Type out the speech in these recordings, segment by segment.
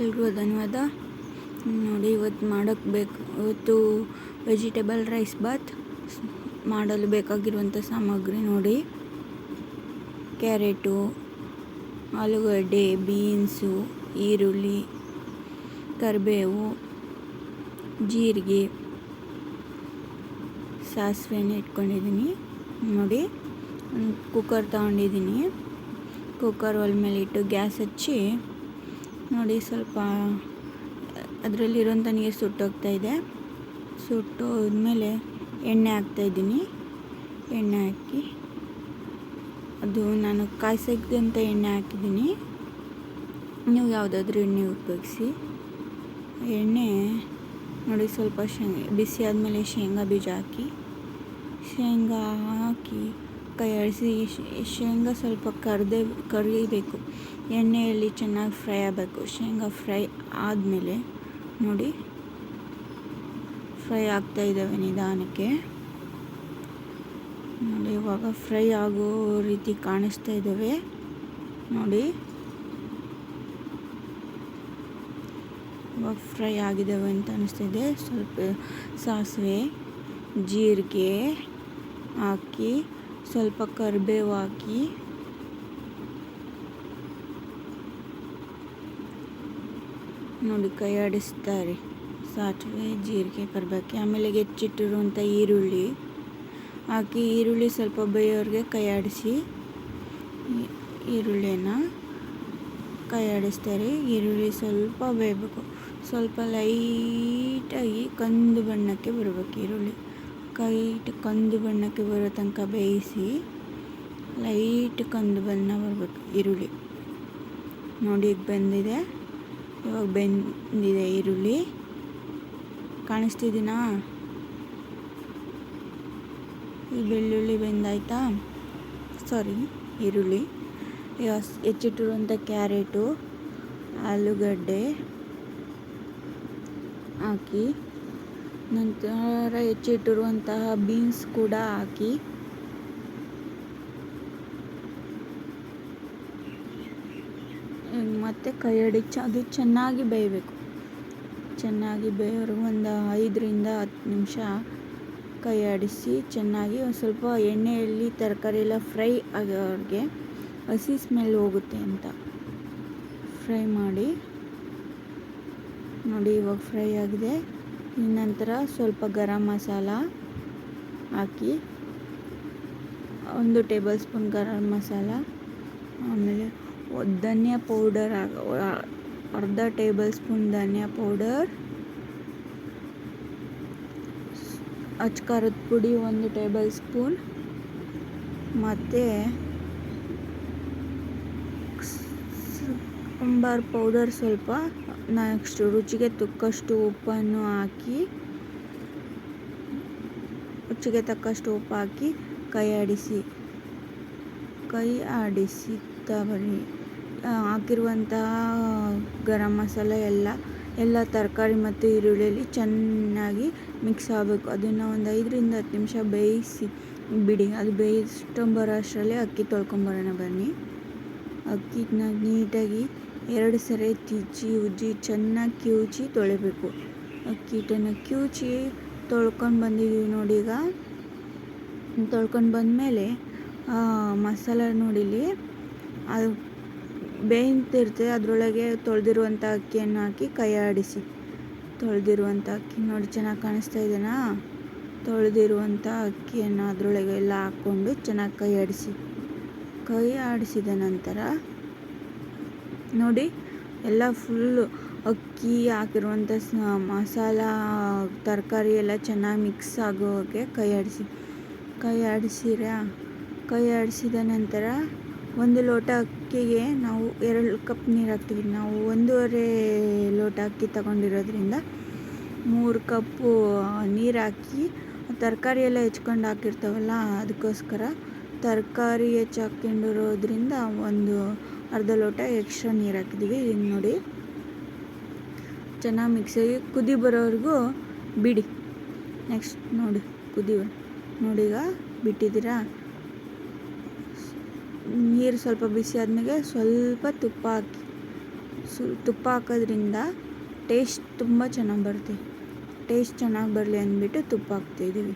ಎಲ್ರಿಗೂ ಧನ್ಯವಾದ. ನೋಡಿ, ಇವತ್ತು ಮಾಡೋಕ್ಕೆ ಬೇಕು, ಇವತ್ತು ವೆಜಿಟೇಬಲ್ ರೈಸ್ ಬಾತ್ ಮಾಡಲು ಬೇಕಾಗಿರುವಂಥ ಸಾಮಗ್ರಿ ನೋಡಿ. ಕ್ಯಾರೆಟು, ಆಲೂಗಡ್ಡೆ, ಬೀನ್ಸು, ಈರುಳ್ಳಿ, ಕರಿಬೇವು, ಜೀರಿಗೆ, ಸಾಸಿವೆನ ಇಟ್ಕೊಂಡಿದ್ದೀನಿ. ನೋಡಿ ಕುಕ್ಕರ್ ತಗೊಂಡಿದ್ದೀನಿ. ಕುಕ್ಕರ್ ಒಲೆ ಮೇಲೆ ಇಟ್ಟು ಗ್ಯಾಸ್ ಹಚ್ಚಿ ನೋಡಿ ಸ್ವಲ್ಪ ಅದರಲ್ಲಿರೋಂಥ ನೀರು ಸುಟ್ಟೋಗ್ತಾ ಇದೆ. ಸುಟ್ಟೋದ್ಮೇಲೆ ಎಣ್ಣೆ ಹಾಕ್ತಾಯಿದ್ದೀನಿ ಎಣ್ಣೆ ಹಾಕಿ, ಅದು ನಾನು ಕಾಯಿಸಿದಂಥ ಎಣ್ಣೆ ಹಾಕಿದ್ದೀನಿ. ನೀವು ಯಾವುದಾದ್ರೂ ಎಣ್ಣೆ ಉಪಯೋಗಿಸಿ. ಎಣ್ಣೆ, ನೋಡಿ ಸ್ವಲ್ಪ ಶೇಂಗ, ಬಿಸಿ ಆದಮೇಲೆ ಶೇಂಗಾ ಬೀಜ ಹಾಕಿ, ಶೇಂಗಾ ಹಾಕಿ ಕೈ ಅಳಿಸಿ ಶೇಂಗಾ ಸ್ವಲ್ಪ ಕರ್ದೇ ಕರಿಬೇಕು ಎಣ್ಣೆಯಲ್ಲಿ ಚೆನ್ನಾಗಿ ಫ್ರೈ ಆಗಬೇಕು. ಶೇಂಗಾ ಫ್ರೈ ಆದಮೇಲೆ ನೋಡಿ, ಫ್ರೈ ಆಗ್ತಾ ಇದ್ದಾವೆ ನಿಧಾನಕ್ಕೆ. ನೋಡಿ, ಇವಾಗ ಫ್ರೈ ಆಗೋ ರೀತಿ ಕಾಣಿಸ್ತಾ ಇದ್ದಾವೆ. ನೋಡಿ, ಇವಾಗ ಫ್ರೈ ಆಗಿದ್ದಾವೆ ಅಂತ ಅನಿಸ್ತಿದೆ ಸ್ವಲ್ಪ ಸಾಸಿವೆ, ಜೀರಿಗೆ ಹಾಕಿ, ಸ್ವಲ್ಪ ಕರಿಬೇವು ಹಾಕಿ ನೋಡಿ, ಕೈ ಆಡಿಸ್ತಾರೆ. ಸಾಸಿವೆ, ಜೀರಿಗೆ ಬರಬೇಕು ಆಮೇಲೆ ಹೆಚ್ಚಿಟ್ಟಿರುವಂಥ ಈರುಳ್ಳಿ. ಹಾಕಿ ಈರುಳ್ಳಿ ಸ್ವಲ್ಪ ಬೇಯೋರಿಗೆ ಕೈ ಆಡಿಸಿ ಈರುಳ್ಳಿನ ಕೈ ಆಡಿಸ್ತಾರೆ. ಈರುಳ್ಳಿ ಸ್ವಲ್ಪ ಬೇಯಬೇಕು. ಸ್ವಲ್ಪ ಲೈಟಾಗಿ ಕಂದು ಬಣ್ಣಕ್ಕೆ ಬರಬೇಕು ಈರುಳ್ಳಿ. ಕೈಟ್ ಕಂದು ಬಣ್ಣಕ್ಕೆ ಬರೋ ತನಕ ಬೇಯಿಸಿ ಲೈಟ್ ಕಂದು ಬಣ್ಣ ಬರಬೇಕು ಈರುಳ್ಳಿ. ನೋಡಿ ಬಂದಿದೆ. ಇವಾಗ ಬೆಂದಿದೆ ಈರುಳ್ಳಿ. ಕಾಣಿಸ್ತಿದ್ದೀನಾ? ಈ ಬೆಳ್ಳುಳ್ಳಿ ಬೆಂದಾಯ್ತಾ? ಸಾರಿ ಈರುಳ್ಳಿ. ಹೆಚ್ಚಿಟ್ಟಿರುವಂಥ ಕ್ಯಾರೆಟು, ಆಲೂಗಡ್ಡೆ ಹಾಕಿ, ನಂತರ ಹೆಚ್ಚಿಟ್ಟಿರುವಂತಹ ಬೀನ್ಸ್ ಕೂಡ ಹಾಕಿ. ಮತ್ತು ಕೈ ಅಡಿಚ್ಚ ಅದು ಚೆನ್ನಾಗಿ ಬೇಯಬೇಕು. ಚೆನ್ನಾಗಿ ಬೇಯೋರು ಒಂದು ಐದರಿಂದ ಹತ್ತು ನಿಮಿಷ ಕೈ ಆಡಿಸಿ ಚೆನ್ನಾಗಿ ಒಂದು ಸ್ವಲ್ಪ ಎಣ್ಣೆಯಲ್ಲಿ ತರಕಾರಿ ಎಲ್ಲ ಫ್ರೈ ಆಗೋರಿಗೆ ಹಸಿ ಸ್ಮೆಲ್ ಹೋಗುತ್ತೆ ಅಂತ. ಫ್ರೈ ಮಾಡಿ. ನೋಡಿ ಇವಾಗ ಫ್ರೈ ಆಗಿದೆ. ನಂತರ ಸ್ವಲ್ಪ ಗರಂ ಮಸಾಲ ಹಾಕಿ ಒಂದು ಟೇಬಲ್ ಸ್ಪೂನ್ ಗರಂ ಮಸಾಲ. ಆಮೇಲೆ ಧನಿಯಾ ಪೌಡರ್ ಅರ್ಧ ಟೇಬಲ್ ಸ್ಪೂನ್ ಧನಿಯಾ ಪೌಡರ್. ಅಚ್ ಖಾರದ ಪುಡಿ ಒಂದು ಟೇಬಲ್ ಸ್ಪೂನ್. ಮತ್ತು ಸಾಂಬಾರ್ ಪೌಡರ್ ಸ್ವಲ್ಪ. ನೆಕ್ಸ್ಟು ರುಚಿಗೆ ತಕ್ಕಷ್ಟು ಉಪ್ಪನ್ನು ಹಾಕಿ, ರುಚಿಗೆ ತಕ್ಕಷ್ಟು ಉಪ್ಪು ಹಾಕಿ ಕೈ ಆಡಿಸಿ ಕೈ ಆಡಿಸಿ ತಗೊಳ್ಳಿ ಹಾಕಿರುವಂತಹ ಗರಂ ಮಸಾಲೆ ಎಲ್ಲ ಎಲ್ಲ ತರಕಾರಿ ಮತ್ತು ಈರುಳ್ಳಿಯಲ್ಲಿ ಚೆನ್ನಾಗಿ ಮಿಕ್ಸ್ ಆಗಬೇಕು. ಅದನ್ನು ಒಂದು ಐದರಿಂದ ಹತ್ತು ನಿಮಿಷ ಬೇಯಿಸಿ ಬಿಡಿ. ಅದು ಬೇಯಿಸ್ಕೊಂಬರೋ ಅಷ್ಟರಲ್ಲಿ ಅಕ್ಕಿ ತೊಳ್ಕೊಂಬರೋಣ ಬನ್ನಿ. ಅಕ್ಕಿನ ನೀಟಾಗಿ ಎರಡು ಸರಿ ತಿಜ್ಜಿ, ಉಜ್ಜಿ, ಚೆನ್ನಾಗಿ ಕಿವುಚಿ ತೊಳಿಬೇಕು. ಅಕ್ಕಿ ಹಿಟ್ಟನ್ನು ಕಿವುಚಿ ತೊಳ್ಕೊಂಡು ಬಂದಿದ್ದೀವಿ ನೋಡಿ ಈಗ. ತೊಳ್ಕೊಂಡು ಬಂದಮೇಲೆ ಮಸಾಲ ನೋಡಿಲಿ ಅದು ಬೇಯ್ತಿರ್ತದೆ ಅದರೊಳಗೆ ತೊಳೆದಿರುವಂಥ ಅಕ್ಕಿಯನ್ನು ಹಾಕಿ ಕೈ ಆಡಿಸಿ ತೊಳೆದಿರುವಂಥ ಅಕ್ಕಿ ನೋಡಿ ಚೆನ್ನಾಗಿ ಕಾಣಿಸ್ತಾ ಇದೆಯಾ ತೊಳೆದಿರುವಂಥ ಅಕ್ಕಿಯನ್ನು ಅದರೊಳಗೆ ಎಲ್ಲ ಹಾಕ್ಕೊಂಡು ಚೆನ್ನಾಗಿ ಕೈ ಆಡಿಸಿ ಕೈ ಆಡಿಸಿದ ನಂತರ ನೋಡಿ, ಎಲ್ಲ ಫುಲ್ಲು ಅಕ್ಕಿ ಹಾಕಿರುವಂಥ ಮಸಾಲ, ತರಕಾರಿ ಎಲ್ಲ ಚೆನ್ನಾಗಿ ಮಿಕ್ಸ್ ಆಗೋಕ್ಕೆ ಕೈ ಆಡಿಸಿ ಕೈ ಆಡಿಸಿರ ಕೈ ಆಡಿಸಿದ ನಂತರ ಒಂದು ಲೋಟ ಅಕ್ಕಿಗೆ ನಾವು ಎರಡು ಕಪ್ ನೀರು ಹಾಕ್ತೀವಿ. ನಾವು ಒಂದೂವರೆ ಲೋಟ ಅಕ್ಕಿ ತಗೊಂಡಿರೋದ್ರಿಂದ ಮೂರು ಕಪ್ಪು ನೀರು ಹಾಕಿ ತರಕಾರಿ ಎಲ್ಲ ಹೆಚ್ಕೊಂಡು ಹಾಕಿರ್ತಾವಲ್ಲ, ಅದಕ್ಕೋಸ್ಕರ ತರಕಾರಿ ಹೆಚ್ಚು ಒಂದು ಅರ್ಧ ಲೋಟ ಎಕ್ಸ್ಟ್ರಾ ನೀರು ಹಾಕಿದ್ದೀವಿ ಈಗ ನೋಡಿ ಚೆನ್ನಾಗಿ ಮಿಕ್ಸಾಗಿ ಕುದಿ ಬರೋವರೆಗೂ ಬಿಡಿ. ನೆಕ್ಸ್ಟ್ ನೋಡಿ ಕುದಿ ನೋಡಿ ಈಗ ಬಿಟ್ಟಿದ್ದೀರಾ? ನೀರು ಸ್ವಲ್ಪ ಬಿಸಿ ಆದಮೇಲೆ ಸ್ವಲ್ಪ ತುಪ್ಪ ಹಾಕಿ. ತುಪ್ಪ ಹಾಕೋದ್ರಿಂದ ಟೇಸ್ಟ್ ತುಂಬ ಚೆನ್ನಾಗಿ ಬರುತ್ತೆ. ಟೇಸ್ಟ್ ಚೆನ್ನಾಗಿ ಬರಲಿ ಅಂದ್ಬಿಟ್ಟು ತುಪ್ಪ ಹಾಕ್ತಾಯಿದ್ದೀವಿ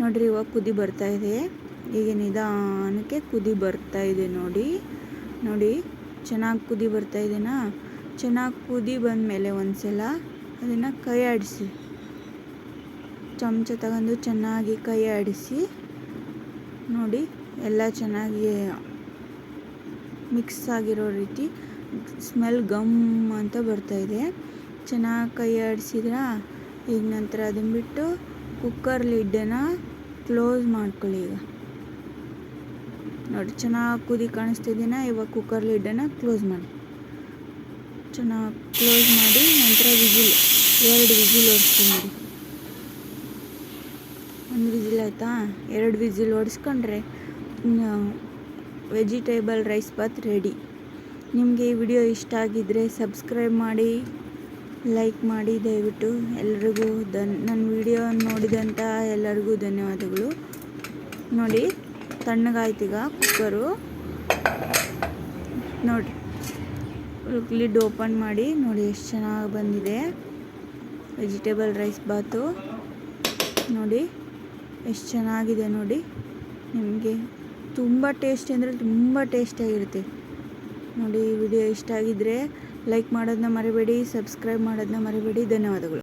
ನೋಡಿರಿ ಇವಾಗ ಕುದಿ ಬರ್ತಾ ಇದೆ. ಈಗ ನಿಧಾನಕ್ಕೆ ಕುದಿ ಬರ್ತಾ ಇದೆ ನೋಡಿ. ನೋಡಿ, ಚೆನ್ನಾಗಿ ಕುದಿ ಬರ್ತಾ ಇದೆನಾ? ಚೆನ್ನಾಗಿ ಕುದಿ ಬಂದಮೇಲೆ ಒಂದು ಸಲ ಅದನ್ನು ಕೈ ಆಡಿಸಿ. ಚಮಚ ತಗೊಂಡು ಚೆನ್ನಾಗಿ ಕೈ ಆಡಿಸಿ. ನೋಡಿ, ಎಲ್ಲ ಚೆನ್ನಾಗಿ ಮಿಕ್ಸ್ ಆಗಿರೋ ರೀತಿ ಸ್ಮೆಲ್ ಗಮ್ ಅಂತ ಬರ್ತಾಯಿದೆ ಚೆನ್ನಾಗಿ ಕೈ ಆಡಿಸಿದ್ರ? ಈಗ ನಂತರ ಅದನ್ನು ಬಿಟ್ಟು ಕುಕ್ಕರ್ ಲಿಡ್ಡನ್ನು ಕ್ಲೋಸ್ ಮಾಡ್ಕೊಳ್ಳಿ ಈಗ. ನೋಡಿ, ಚೆನ್ನಾಗಿ ಕುದಿ ಕಾಣಿಸ್ತಿದ್ದೀನ ಇವಾಗ ಕುಕ್ಕರ್ ಲಿಡ್ಡನ್ನು ಕ್ಲೋಸ್ ಮಾಡಿ. ಚೆನ್ನಾಗಿ ಕ್ಲೋಸ್ ಮಾಡಿ, ನಂತರ ವಿಜಿಲ್, ಎರಡು ವಿಜಿಲ್ ಓಡಿಸ್ತೀನಿ ಒಂದು ವಿಜಿಲ್ ಆಯಿತಾ? ಎರಡು ವಿಜಿಲ್ ಹೊಡಿಸ್ಕೊಂಡ್ರೆ ವೆಜಿಟೇಬಲ್ ರೈಸ್ ಬಾತ್ ರೆಡಿ. ನಿಮಗೆ ಈ ವಿಡಿಯೋ ಇಷ್ಟ ಆಗಿದ್ದರೆ ಸಬ್ಸ್ಕ್ರೈಬ್ ಮಾಡಿ, ಲೈಕ್ ಮಾಡಿ, ದಯವಿಟ್ಟು ಎಲ್ರಿಗೂ ದನ್ ನನ್ನ ವಿಡಿಯೋ ನೋಡಿದಂಥ ಎಲ್ಲರಿಗೂ ಧನ್ಯವಾದಗಳು. ನೋಡಿ ತಣ್ಣಗಾಯ್ತೀಗ ಕುಕ್ಕರು ನೋಡಿ ಲಿಡ್ ಓಪನ್ ಮಾಡಿ, ನೋಡಿ ಎಷ್ಟು ಚೆನ್ನಾಗಿ ಬಂದಿದೆ. Vegetable rice bath. ನೋಡಿ, ಎಷ್ಟು ಚೆನ್ನಾಗಿದೆ ನೋಡಿ. ನಿಮಗೆ ತುಂಬ ಟೇಸ್ಟಿ ಅಂದರೆ ತುಂಬ ಟೇಸ್ಟಿಯಾಗಿರುತ್ತೆ. ನೋಡಿ ಈ ವಿಡಿಯೋ ಇಷ್ಟ ಆಗಿದ್ದರೆ ಲೈಕ್ ಮಾಡೋದನ್ನ ಮರಿಬೇಡಿ, ಸಬ್ಸ್ಕ್ರೈಬ್ ಮಾಡೋದನ್ನ ಮರಿಬೇಡಿ. ಧನ್ಯವಾದಗಳು.